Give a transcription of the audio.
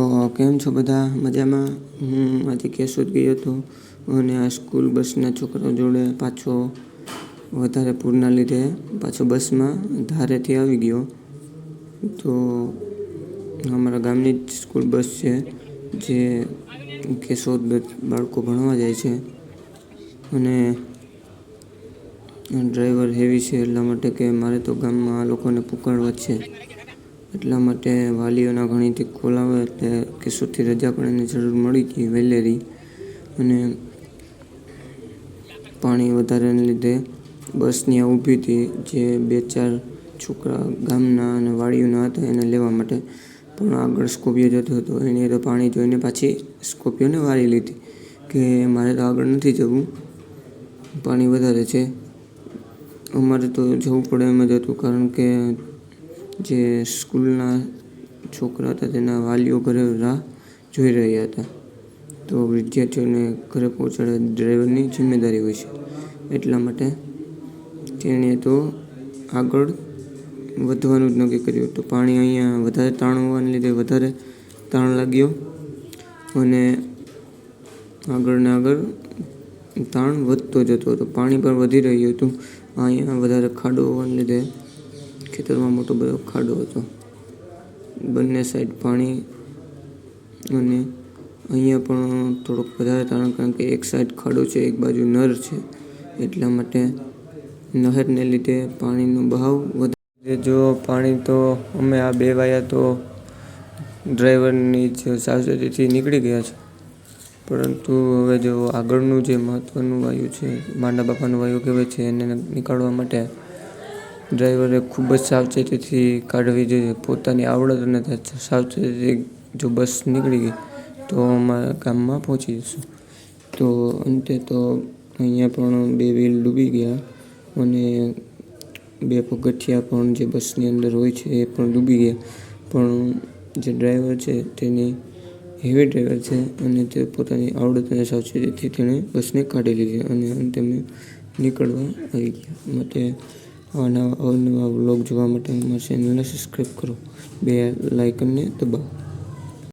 તો કેમ છો બધા? મજામાં? હું આજે કેશોદ ગયો હતો અને આ સ્કૂલ બસના છોકરાઓ જોડે પાછો વધારે પૂરના લીધે પાછો બસમાં ધારેથી આવી ગયો. તો અમારા ગામની જ સ્કૂલ બસ છે, જે કેશોદ બાળકો ભણવા જાય છે. અને ડ્રાઈવર હેવી છે એટલા માટે કે મારે તો ગામમાં આ લોકોને પકડવા જ છે. એટલા માટે વાલીઓના ઘણીથી ખોલાવે એટલે કેશોદથી રજા પણ એને જરૂર મળી હતી વહેલેરી અને પાણી વધારાને લીધે બસ ત્યાં ઊભી હતી જે બે ચાર છોકરા ગામના અને વાડીઓના હતા એને લેવા માટે. પણ આગળ સ્કોપિયો જતો હતો. એણે તો પાણી જોઈને પાછી સ્કોપિયોને વાળી લીધી કે મારે તો આગળ નથી જવું. પાણી વધારે છે. અમારે તો જવું પડે એમ જ હતું કારણ કે જે સ્કૂલના છોકરા હતા, તેના વાલીઓ ઘરે રાહ જોઈ રહ્યા હતા. તો વિદ્યાર્થીઓને ઘરે પહોંચાડવા ડ્રાઈવરની જિમ્મેદારી હોય છે. એટલા માટે તેણે તો આગળ વધવાનું જ નક્કી કર્યું તો પાણી અહીંયા વધારે તાણ હોવાને લીધે વધારે તાણ લાગ્યો અને આગળ ને આગળ તાણ વધતો જતો હતો. પાણી પણ વધી રહ્યું હતું. અહીંયા વધારે ખાડો હોવાને લીધે ખેતરમાં મોટો બધો ખાડો હતો. બંને સાઈડ પાણી અને અહીંયા પણ થોડોક વધારે તારણ કારણ કે એક સાઈડ ખાડો છે, એક બાજુ નર છે. એટલા માટે નહેરને લીધે પાણીનો બહાવ વધારે. જો પાણી તો અમે આ બે વાયા તો ડ્રાઈવરની જ સાવચેતીથી નીકળી ગયા છે. પરંતુ હવે જો આગળનું જે મહત્ત્વનું વાયુ છે, માંડા બાપાનું વાયુ કહેવાય છે, એને નીકાળવા માટે ડ્રાઈવરે ખૂબ જ સાવચેતીથી કાઢવી જોઈએ. પોતાની આવડત અને સાવચેતીથી જો બસ નીકળી ગઈ, તો અમારા ગામમાં પહોંચી જશું. તો અંતે તો અહીંયા પણ બે વ્હીલ ડૂબી ગયા અને બે પગથિયા પણ જે બસની અંદર હોય છે એ પણ ડૂબી ગયા. પણ જે ડ્રાઈવર છે તેની હેવી ડ્રાઈવર છે અને તે પોતાની આવડત અને સાવચેતીથી તેણે બસને કાઢી લીધી અને અંતે અમે નીકળવા આવી ગયા. માટે આવા નવા અવનવા વ્લોગ જોવા માટે અમારી ચેનલને સબસ્ક્રાઈબ કરો. બે લાઇકનને દબાવો.